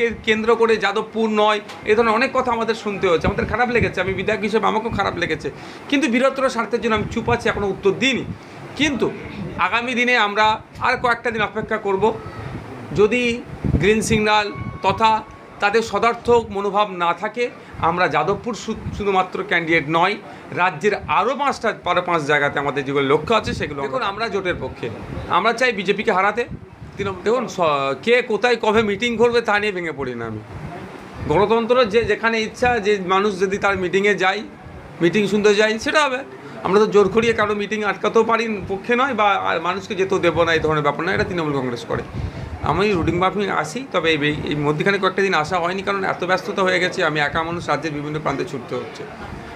কে কেন্দ্র করে যাদবপুর নয় এ ধরনের অনেক কথা আমাদের শুনতে হচ্ছে আমাদের খারাপ লেগেছে আমি বিধায়ক হিসেবে আমাকেও খারাপ লেগেছে। কিন্তু বৃহত্তর স্বার্থের জন্য আমি চুপ আছি এখনও উত্তর দিইনি। কিন্তু আগামী দিনে আমরা আর কয়েকটা দিন অপেক্ষা করব। যদি গ্রিন সিগন্যাল তথা তাদের সদার্থক মনোভাব না থাকে আমরা যাদবপুর শুধুমাত্র ক্যান্ডিডেট নয় রাজ্যের আরও পাঁচটা আরও পাঁচ জায়গাতে আমাদের যেগুলো লক্ষ্য আছে সেগুলো এখন আমরা জোটের পক্ষে। আমরা চাই বিজেপিকে হারাতে। দেখুন কে কোথায় কবে মিটিং করবে তা নিয়ে ভেঙে পড়ি না আমি। গণতন্ত্র যে যেখানে ইচ্ছা, যে মানুষ যদি তার মিটিংয়ে যায় মিটিং শুনতে যায়, সেটা হবে। আমরা তো জোর করিয়ে কারও মিটিং আটকাতেও পারি পক্ষে নয়, বা মানুষকে যেতেও দেবো না, এই ধরনের ব্যাপার নয়, এটা তৃণমূল কংগ্রেস করে। আমি রুটিং বাফিং আসি, তবে এই এই মধ্যখানে কয়েকটা দিন আসা হয়নি, কারণ এত ব্যস্ততা হয়ে গেছে, আমি একা মানুষ রাজ্যের বিভিন্ন প্রান্তে ছুটতে হচ্ছে।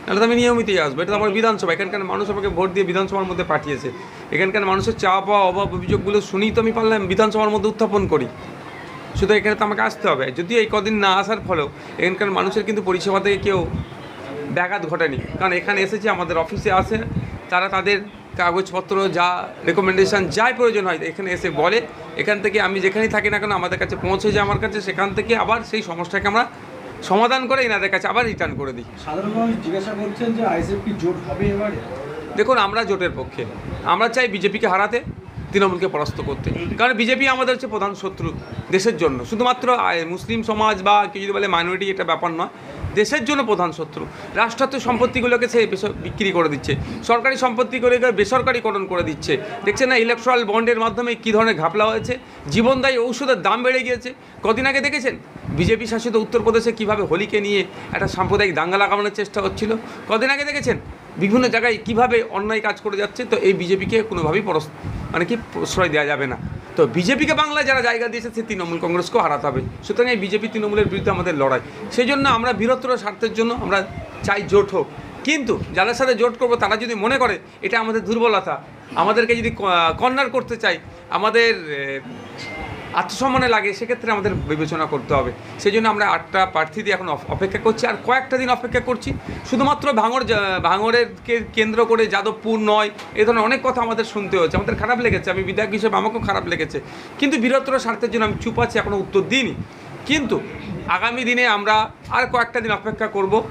নাহলে তো আমি নিয়মিতই আসব। এটা আমার বিধানসভা। এখানকার মানুষ আমাকে ভোট দিয়ে বিধানসভার মধ্যে পাঠিয়েছে। এখানকার মানুষের চাওয়া পাওয়া, অভাব অভিযোগগুলো শুনেই তো আমি পারলাম বিধানসভার মধ্যে উত্থাপন করি। শুধু এখানে তো আমাকে আসতে হবে। যদিও এই কদিন না আসার ফলেও এখানকার মানুষের কিন্তু পরিষেবা থেকে কেউ ব্যাঘাত ঘটেনি। কারণ এখানে এসেছে, আমাদের অফিসে আসে তারা তাদের কাগজপত্র, যা রেকমেন্ডেশন যাই প্রয়োজন হয়, এখানে এসে বলে। এখান থেকে আমি যেখানেই থাকি না কেন, আমাদের কাছে পৌঁছে যায় আমার কাছে, সেখান থেকে আবার সেই সমস্যাকে আমরা সমাধান করে এনাদের কাছে আবার রিটার্ন করে দিই। সাধারণ মানুষ জিজ্ঞাসা করছেন যে আইএসএফ কি জোট হবে এবারে? দেখুন আমরা জোটের পক্ষে। আমরা চাই বিজেপিকে হারাতে তৃণমূলকে পরাস্ত করতে। কারণ বিজেপি আমাদের হচ্ছে প্রধান শত্রু দেশের জন্য। শুধুমাত্র মুসলিম সমাজ বা কেউ যদি বলে মাইনরিটি এটা ব্যাপার নয়। দেশের জন্য প্রধান শত্রু। রাষ্ট্রায়ত্ত সম্পত্তিগুলোকে সে বিক্রি করে দিচ্ছে। সরকারি সম্পত্তি করে বেসরকারিকরণ করে দিচ্ছে। দেখছেন না ইলেকট্রাল বন্ডের মাধ্যমে কী ধরনের ঘাপলা হয়েছে? জীবনদায়ী ঔষধের দাম বেড়ে গিয়েছে। কদিন আগে দেখেছেন, বিজেপি শাসিত উত্তরপ্রদেশে কীভাবে হোলিকে নিয়ে একটা সাম্প্রদায়িক দাঙ্গা লাগানোর চেষ্টা হচ্ছিল? কদিন আগে দেখেছেন, বিভিন্ন জায়গায় কীভাবে অন্যায় কাজ করে যাচ্ছে? তো এই বিজেপিকে কোনোভাবেই পরস মানে কি প্রশ্রয় দেওয়া যাবে না। তো বিজেপিকে বাংলায় যারা জায়গা দিয়েছে, সে তৃণমূল কংগ্রেসকেও হারাতে হবে। সুতরাং এই বিজেপি তৃণমূলের বিরুদ্ধে আমাদের লড়াই। সেই জন্য আমরা বৃহত্তর স্বার্থের জন্য আমরা চাই জোট হোক। কিন্তু যাদের সাথে জোট করব, তারা যদি মনে করে এটা আমাদের দুর্বলতা, আমাদেরকে যদি কর্নার করতে চাই, আমাদের আত্মসম্মানে লাগে, সেক্ষেত্রে আমাদের বিবেচনা করতে হবে। সেই জন্য আমরা আটটা প্রার্থী দিয়ে এখন অপ- অপেক্ষা করছি, আর কয়েকটা দিন অপেক্ষা করছি। শুধুমাত্র ভাঙর জা- ভাঙরের কেন্দ্র করে যাদবপুর নয়, এ ধরনের অনেক কথা আমাদের শুনতে হচ্ছে আমাদের খারাপ লেগেছে, আমি বিধায়ক হিসেবে আমাকেও খারাপ লেগেছে। কিন্তু বৃহত্তর স্বার্থের জন্য আমি চুপ আছি এখনও উত্তর দিইনি। কিন্তু আগামী দিনে আমরা আর কয়েকটা দিন অপেক্ষা করব।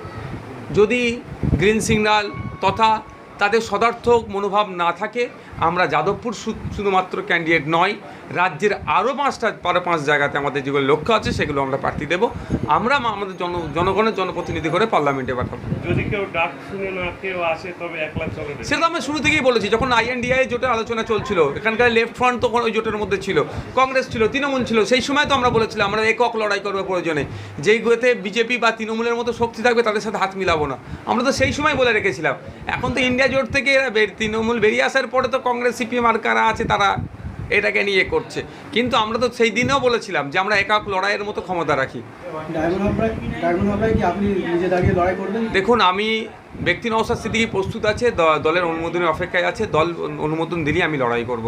যদি গ্রিন সিগন্যাল তথা তাদের সদার্থক মনোভাব না থাকে আমরা যাদবপুর শুধুমাত্র ক্যান্ডিডেট নয় রাজ্যের আরও পাঁচটা আরও পাঁচ জায়গাতে আমাদের যেগুলো লক্ষ্য আছে সেগুলো আমরা প্রার্থী দেবো। আমরা আমাদের জন জনগণের জনপ্রতিনিধি করে পার্লামেন্টে পাঠাবো। যদি কেউ ডাক শুনে না কেউ আসে তবে একলা চলে। সেটা তো আমি শুরু থেকেই বলেছি যখন আইএনডিআই জোটের আলোচনা চলছিল এখানকার লেফট ফ্রন্ট তখন ওই জোটের মধ্যে ছিল কংগ্রেস ছিল তৃণমূল ছিল সেই সময় তো আমরা বলেছিলাম আমরা একক লড়াই করব প্রয়োজনে। যেই বিজেপি বা তৃণমূলের মতো শক্তি থাকবে তাদের সাথে হাত মিলাবো না। আমরা তো সেই সময় বলে রেখেছিলাম। এখন তো ইন্ডিয়া জোট থেকে এরা তৃণমূল বেরিয়ে আসার পরে তো কংগ্রেস সিপিএম আর কারা আছে তারা এটাকে নিয়ে করছে। কিন্তু আমরা তো সেই দিনেও বলেছিলাম যে আমরা একক লড়াইয়ের মতো ক্ষমতা রাখি। দেখুন আমি ব্যক্তি নৌসার স্থিতি প্রস্তুত আছে দলের অনুমোদনের অপেক্ষায় আছে দল অনুমোদন দিলেই আমি লড়াই করব।